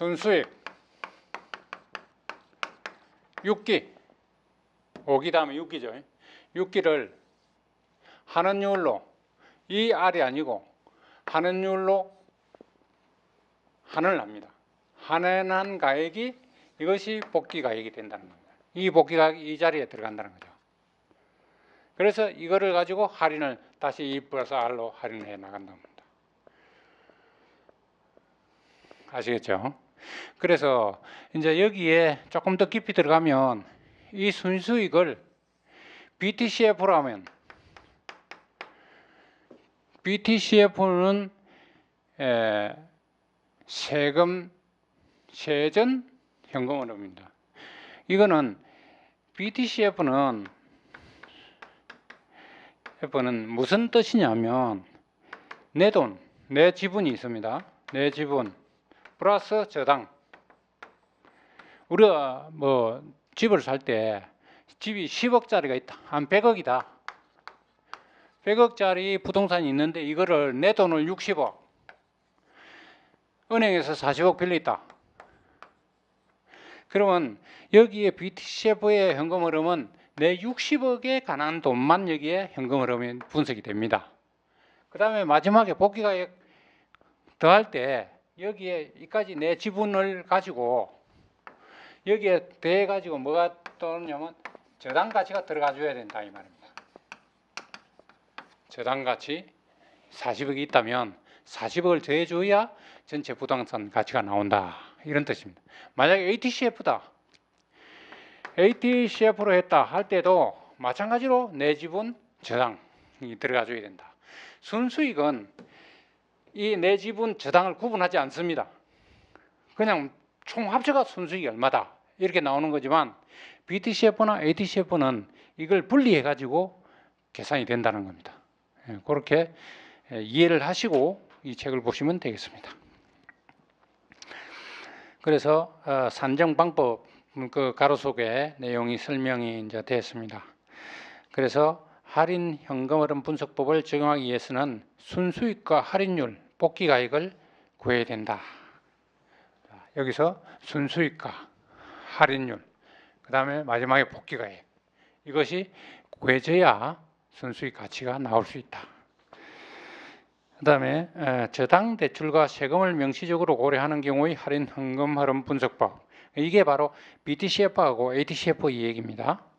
순수익 6기 5기 다음에 6기죠. 6기를 한원율로 이 R이 아니고 한원율로 환원을 합니다. 환원한 가액이 이것이 복귀 가액이 된다는 겁니다. 이 복귀 가액이 이 자리에 들어간다는 거죠. 그래서 이거를 가지고 할인을 다시 2 플러스 R로 할인해 나간다는 겁니다. 아시겠죠? 그래서 이제 여기에 조금 더 깊이 들어가면 이 순수익을 BTCF로 하면 BTCF는 세금 세전 현금 흐름입니다. 이거는 BTCF는 F는 무슨 뜻이냐면 내 돈, 내 지분이 있습니다. 내 지분 플러스 저당. 우리가 뭐 집을 살 때 집이 10억짜리가 있다. 한 100억이다. 100억짜리 부동산이 있는데 이거를 내 돈을 60억. 은행에서 40억 빌렸다. 그러면 여기에 BTCF의 현금 흐름은 내 60억에 관한 돈만 여기에 현금 흐름이 분석이 됩니다. 그 다음에 마지막에 복귀가액 더할 때 여기에 이까지 내 지분을 가지고 여기에 대해 가지고 뭐가 떠오르냐면 저당 가치가 들어가 줘야 된다 이 말입니다. 저당 가치 40억이 있다면 40억을 더해 줘야 전체 부동산 가치가 나온다 이런 뜻입니다. 만약에 ATCF다. ATCF로 했다 할 때도 마찬가지로 내 지분 저당이 들어가 줘야 된다. 순수익은 이 내 지분 저당을 구분하지 않습니다. 그냥 총 합쳐가 순수익이 얼마다 이렇게 나오는 거지만 BTCF나 ATCF는 이걸 분리해 가지고 계산이 된다는 겁니다. 예, 그렇게 예, 이해를 하시고 이 책을 보시면 되겠습니다. 그래서 어, 산정 방법 그 가로 속에 내용이 설명이 이제 됐습니다. 그래서 할인 현금 흐름 분석법을 적용하기 위해서는 순수익과 할인율, 복귀 가액을 구해야 된다. 자, 여기서 순수익과 할인율, 그 다음에 마지막에 복귀 가액 이것이 구해져야 순수익 가치가 나올 수 있다. 그 다음에 저당 대출과 세금을 명시적으로 고려하는 경우의 할인 현금 흐름 분석법 이게 바로 BTCF하고 ATCF 이 얘기입니다.